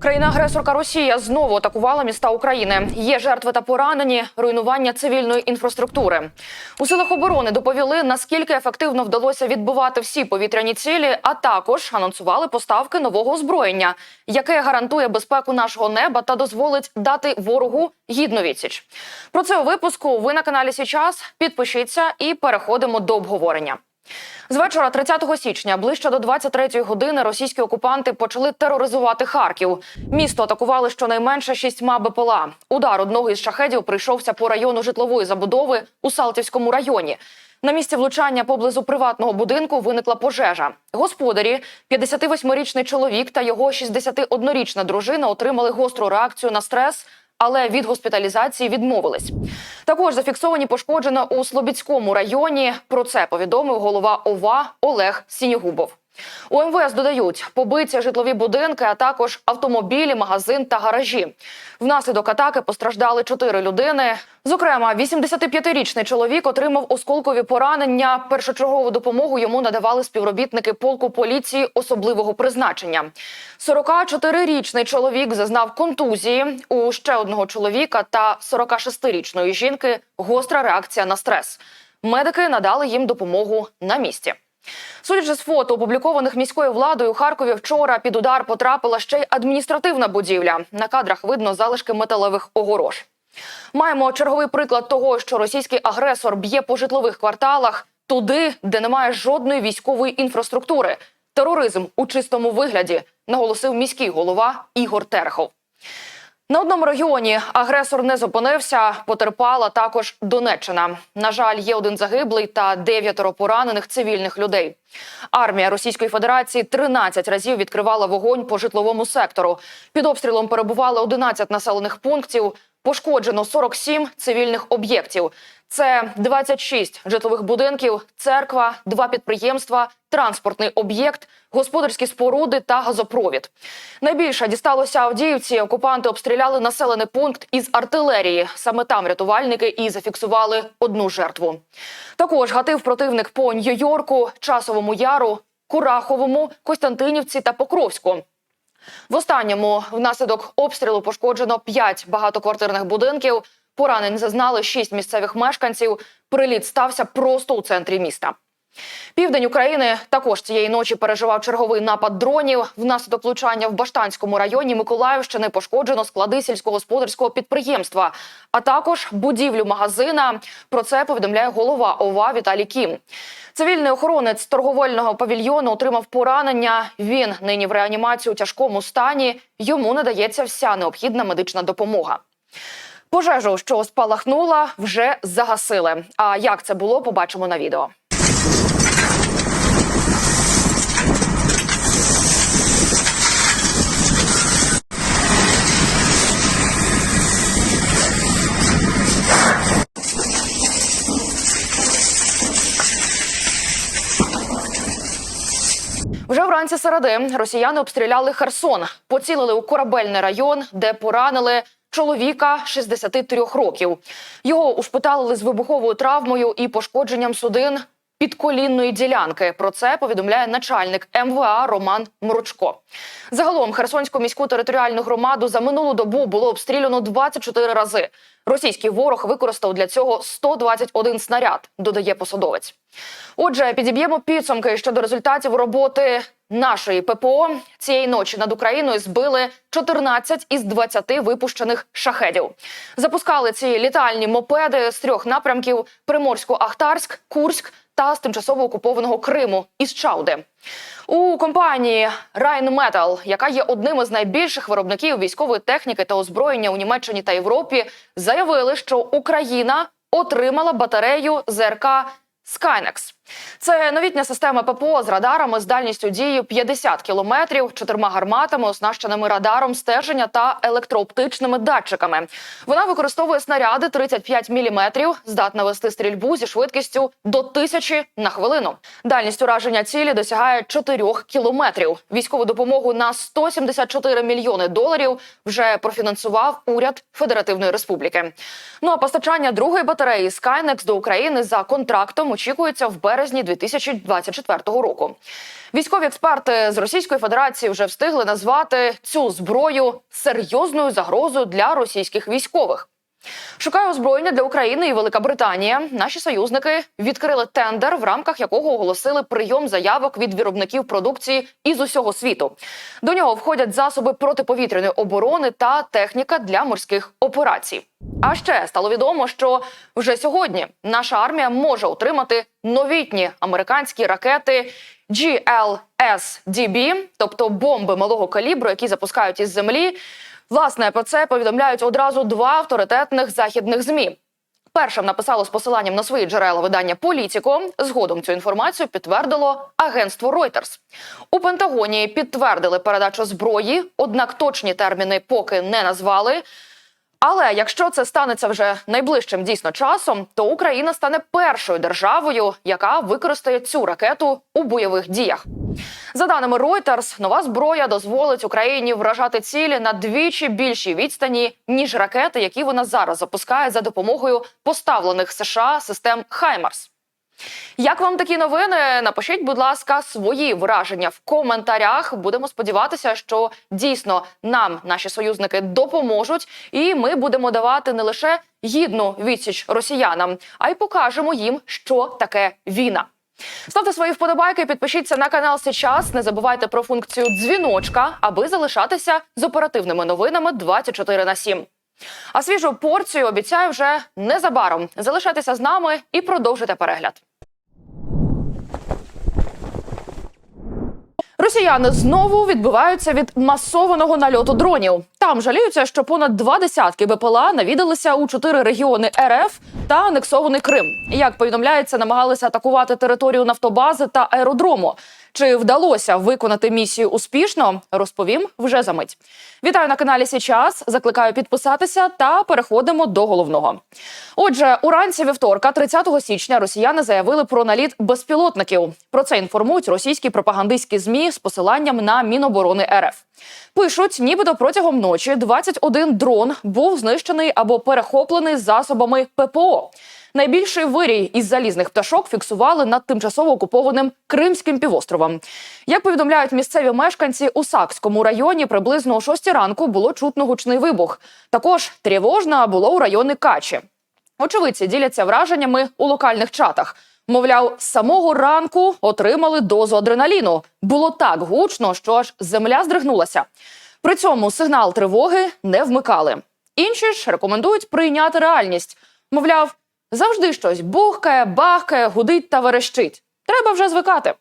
Країна-агресорка Росія знову атакувала міста України. Є жертви та поранені, руйнування цивільної інфраструктури. У силах оборони доповіли, наскільки ефективно вдалося відбивати всі повітряні цілі, а також анонсували поставки нового озброєння, яке гарантує безпеку нашого неба та дозволить дати ворогу гідну відсіч. Про це у випуску. Ви на каналі Січас. Підпишіться і переходимо до обговорення. З вечора 30 січня, ближче до 23-ї години, російські окупанти почали тероризувати Харків. Місто атакували щонайменше шістьма БПЛА. Удар одного із шахедів прийшовся по району житлової забудови у Салтівському районі. На місці влучання поблизу приватного будинку виникла пожежа. Господарі, 58-річний чоловік та його 61-річна дружина отримали гостру реакцію на стрес але від госпіталізації відмовились. Також зафіксовані пошкоджено у Слобідському районі. Про це повідомив голова ОВА Олег Сінігубов. У МВС додають побиті житлові будинки, а також автомобілі, магазин та гаражі. Внаслідок атаки постраждали чотири людини. Зокрема, 85-річний чоловік отримав осколкові поранення. Першочергову допомогу йому надавали співробітники полку поліції особливого призначення. 44-річний чоловік зазнав контузії. У ще одного чоловіка та 46-річної жінки гостра реакція на стрес. Медики надали їм допомогу на місці. Судячи з фото, опублікованих міською владою у Харкові вчора під удар потрапила ще й адміністративна будівля. На кадрах видно залишки металевих огорож. Маємо черговий приклад того, що російський агресор б'є по житлових кварталах туди, де немає жодної військової інфраструктури. Тероризм у чистому вигляді, наголосив міський голова Ігор Терехов. На одному регіоні агресор не зупинився. Потерпала також Донеччина. На жаль, є один загиблий та дев'ятеро поранених цивільних людей. Армія Російської Федерації 13 разів відкривала вогонь по житловому сектору. Під обстрілом перебували 11 населених пунктів. Пошкоджено 47 цивільних об'єктів. Це 26 житлових будинків, церква, два підприємства, транспортний об'єкт, господарські споруди та газопровід. Найбільше дісталося Авдіївці. Окупанти обстріляли населений пункт із артилерії. Саме там рятувальники і зафіксували одну жертву. Також гатив противник по Нью-Йорку, Часовому Яру, Кураховому, Костянтинівці та Покровську. В останньому внаслідок обстрілу пошкоджено 5 багатоквартирних будинків. Поранень зазнали 6 місцевих мешканців. Приліт стався просто у центрі міста. Південь України також цієї ночі переживав черговий напад дронів. Внаслідок влучання в Баштанському районі Миколаївщини пошкоджено склади сільськогосподарського підприємства, а також будівлю магазина. Про це повідомляє голова ОВА Віталій Кім. Цивільний охоронець торговельного павільйону отримав поранення. Він нині в реанімації у тяжкому стані. Йому надається вся необхідна медична допомога. Пожежу, що спалахнула, вже загасили. А як це було, побачимо на відео. Вже вранці середи росіяни обстріляли Херсон, поцілили у корабельний район, де поранили чоловіка 63 років. Його ушпиталили з вибуховою травмою і пошкодженням судин підколінної ділянки. Про це повідомляє начальник МВА Роман Мручко. Загалом Херсонську міську територіальну громаду за минулу добу було обстріляно 24 рази. Російський ворог використав для цього 121 снаряд, додає посадовець. Отже, підіб'ємо підсумки щодо результатів роботи нашої ППО. Цієї ночі над Україною збили 14 із 20 випущених шахедів. Запускали ці літальні мопеди з трьох напрямків: Приморсько-Ахтарськ, Курськ та з тимчасово окупованого Криму із Чауди. У компанії Rheinmetall, яка є одним із найбільших виробників військової техніки та озброєння у Німеччині та Європі, заявили, що Україна отримала батарею ЗРК Skynex. Це новітня система ППО з радарами з дальністю дії 50 кілометрів, чотирма гарматами, оснащеними радаром стеження та електрооптичними датчиками. Вона використовує снаряди 35 мм, здатна вести стрільбу зі швидкістю до 1000 на хвилину. Дальність ураження цілі досягає 4 кілометрів. Військову допомогу на 174 мільйони доларів вже профінансував уряд Федеративної Республіки. Ну а постачання другої батареї Skynex до України за контрактом очікується в березні березні 2024 року. Військові експерти з Російської Федерації вже встигли назвати цю зброю серйозною загрозою для російських військових. Шукає озброєння для України і Велика Британія. Наші союзники відкрили тендер, в рамках якого оголосили прийом заявок від виробників продукції із усього світу. До нього входять засоби протиповітряної оборони та техніка для морських операцій. А ще стало відомо, що вже сьогодні наша армія може отримати новітні американські ракети GLSDB, тобто бомби малого калібру, які запускають із землі. Власне, про це повідомляють одразу два авторитетних західних змі. Першим написало з посиланням на свої джерела видання Політіко. Згодом цю інформацію підтвердило агентство Reuters. У Пентагоні підтвердили передачу зброї, однак точні терміни поки не назвали. Але якщо це станеться вже найближчим дійсно часом, то Україна стане першою державою, яка використає цю ракету у бойових діях. За даними Reuters, нова зброя дозволить Україні вражати цілі на двічі більшій відстані ніж ракети, які вона зараз запускає за допомогою поставлених США систем Хаймарс. Як вам такі новини? Напишіть, будь ласка, свої враження в коментарях. Будемо сподіватися, що дійсно нам наші союзники допоможуть, і ми будемо давати не лише гідну відсіч росіянам, а й покажемо їм, що таке війна. Ставте свої вподобайки, підпишіться на канал Сейчас. Не забувайте про функцію дзвіночка, аби залишатися з оперативними новинами 24 на 7. А свіжу порцію обіцяю вже незабаром. Залишайтеся з нами і продовжуйте перегляд. Росіяни знову відбиваються від масованого нальоту дронів. Там жаліються, що понад два десятки БПЛА навідалися у чотири регіони РФ та анексований Крим. Як повідомляється, намагалися атакувати територію нафтобази та аеродрому. Чи вдалося виконати місію успішно? Розповім вже за мить. Вітаю на каналі Січас. Закликаю підписатися та переходимо до головного. Отже, уранці вівторка, 30 січня, росіяни заявили про наліт безпілотників. Про це інформують російські пропагандистські змі з посиланням на Міноборони РФ. Пишуть, нібито протягом ночі 21 дрон був знищений або перехоплений засобами ППО. Найбільший вирій із залізних пташок фіксували над тимчасово окупованим Кримським півостровом. Як повідомляють місцеві мешканці, у Сакському районі приблизно о 6 ранку було чутно гучний вибух. Також тривожна було у районі Качі. Очевидці діляться враженнями у локальних чатах. Мовляв, з самого ранку отримали дозу адреналіну. Було так гучно, що аж земля здригнулася. При цьому сигнал тривоги не вмикали. Інші ж рекомендують прийняти реальність. Мовляв, завжди щось бухкає, бахкає, гудить та верещить. Треба вже звикати.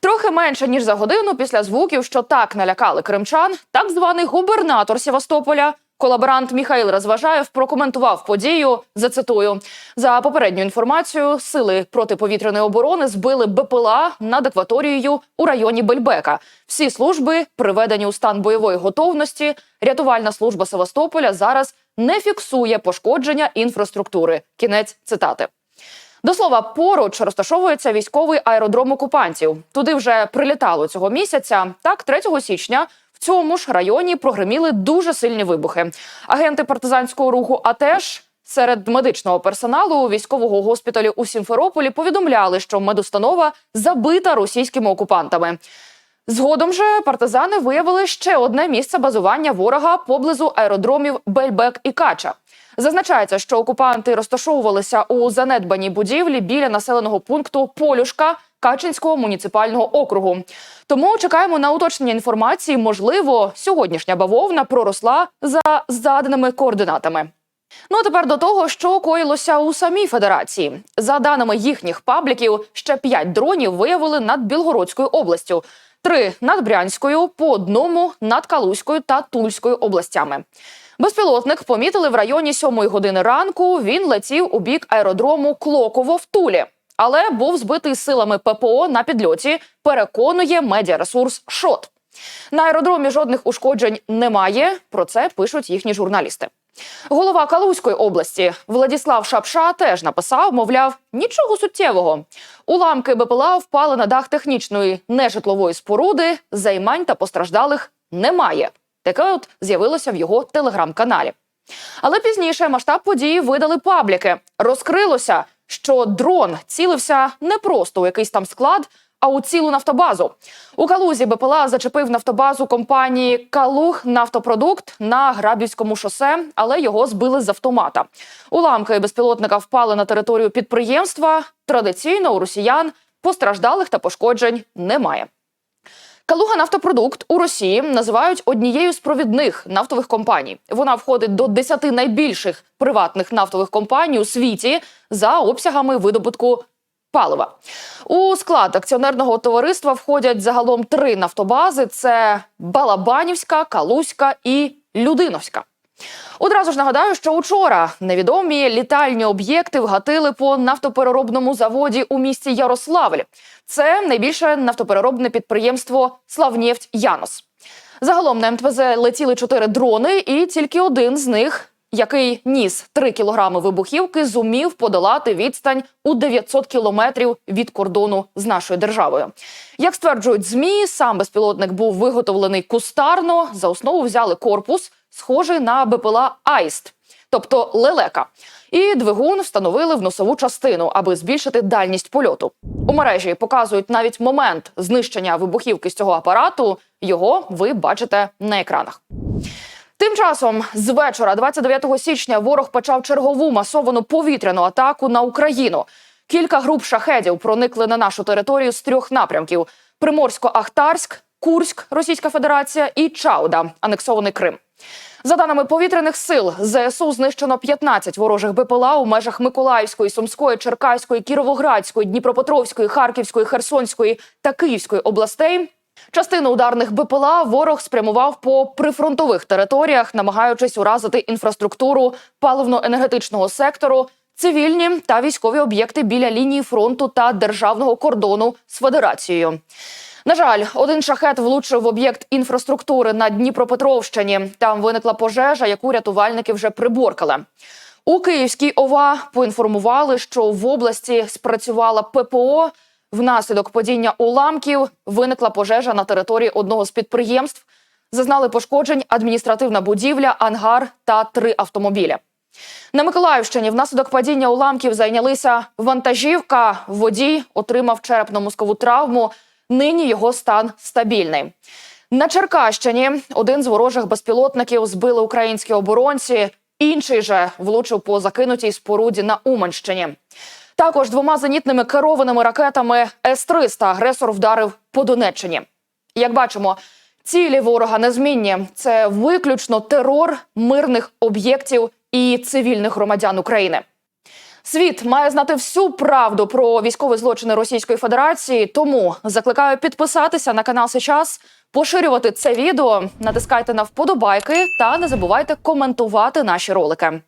Трохи менше ніж за годину після звуків, що так налякали кримчан, так званий губернатор Севастополя. Колаборант Міхаїл Розважаєв прокоментував подію. Зацитую за попередню інформацію. Сили протиповітряної оборони збили БПЛА над акваторією у районі Бельбека. Всі служби приведені у стан бойової готовності. Рятувальна служба Севастополя зараз не фіксує пошкодження інфраструктури. Кінець цитати. До слова, поруч розташовується військовий аеродром окупантів. Туди вже прилітало цього місяця. Так, 3 січня в цьому ж районі прогреміли дуже сильні вибухи. Агенти партизанського руху АТЕШ серед медичного персоналу військового госпіталю у Сімферополі повідомляли, що медустанова забита російськими окупантами. Згодом же партизани виявили ще одне місце базування ворога поблизу аеродромів Бельбек і Кача. Зазначається, що окупанти розташовувалися у занедбаній будівлі біля населеного пункту Полюшка Качинського муніципального округу. Тому чекаємо на уточнення інформації. Можливо, сьогоднішня бавовна проросла за заданими координатами. Ну а тепер до того, що коїлося у самій федерації. За даними їхніх пабліків, ще п'ять дронів виявили над Білгородською областю, три над Брянською, по одному над Калузькою та Тульською областями. Безпілотник помітили в районі сьомої години ранку. Він летів у бік аеродрому Клоково в Тулі, але був збитий силами ППО на підльоті. Переконує медіаресурс Шот. На аеродромі жодних ушкоджень немає. Про це пишуть їхні журналісти. Голова Калузької області Владіслав Шапша теж написав, мовляв, нічого суттєвого. Уламки БПЛА впали на дах технічної нежитлової споруди. Займань та постраждалих немає. Таке от з'явилося в його телеграм-каналі. Але пізніше масштаб події видали пабліки. Розкрилося, що дрон цілився не просто у якийсь там склад, а у цілу нафтобазу. У Калузі БПЛА зачепив нафтобазу компанії Калуг Нафтопродукт на Грабівському шосе, але його збили з автомата. Уламки безпілотника впали на територію підприємства. Традиційно у росіян постраждалих та пошкоджень немає. Калуга Нафтопродукт у Росії називають однією з провідних нафтових компаній. Вона входить до 10 найбільших приватних нафтових компаній у світі за обсягами видобутку палива. У склад акціонерного товариства входять загалом три нафтобази: це Балабанівська, Калузька і Людиновська. Одразу ж нагадаю, що учора невідомі літальні об'єкти вгатили по нафтопереробному заводі у місті Ярославль. Це найбільше нафтопереробне підприємство Славнєфть Янос. Загалом на МТВЗ летіли чотири дрони, і тільки один з них, який ніс 3 кілограми вибухівки, зумів подолати відстань у 900 кілометрів від кордону з нашою державою. Як стверджують змі, сам безпілотник був виготовлений кустарно. За основу взяли корпус, схожий на БПЛА Аїст, тобто лелека. І двигун встановили в носову частину, аби збільшити дальність польоту. У мережі показують навіть момент знищення вибухівки з цього апарату. Його ви бачите на екранах. Тим часом з вечора, 29 січня, ворог почав чергову масовану повітряну атаку на Україну. Кілька груп шахедів проникли на нашу територію з трьох напрямків: Приморсько-Ахтарськ, Курськ, Російська Федерація і Чауда, анексований Крим. За даними повітряних сил, ЗСУ знищено 15 ворожих БПЛА у межах Миколаївської, Сумської, Черкаської, Кіровоградської, Дніпропетровської, Харківської, Херсонської та Київської областей. Частину ударних БПЛА ворог спрямував по прифронтових територіях, намагаючись уразити інфраструктуру паливно-енергетичного сектору, цивільні та військові об'єкти біля лінії фронту та державного кордону з федерацією. На жаль, один шахет влучив в об'єкт інфраструктури на Дніпропетровщині. Там виникла пожежа, яку рятувальники вже приборкали. У Київській ОВА поінформували, що в області спрацювала ППО. Внаслідок падіння уламків виникла пожежа на території одного з підприємств. Зазнали пошкоджень адміністративна будівля, ангар та три автомобілі. На Миколаївщині внаслідок падіння уламків зайнялися вантажівка. Водій отримав черепно-мозкову травму. Нині його стан стабільний. На Черкащині один з ворожих безпілотників збили українські оборонці, інший же влучив по закинутій споруді на Уманщині. Також двома зенітними керованими ракетами С-300 агресор вдарив по Донеччині. Як бачимо, цілі ворога незмінні. Це виключно терор мирних об'єктів і цивільних громадян України. Світ має знати всю правду про військові злочини Російської Федерації. Тому закликаю підписатися на канал сейчас, поширювати це відео, натискайте на вподобайки та не забувайте коментувати наші ролики.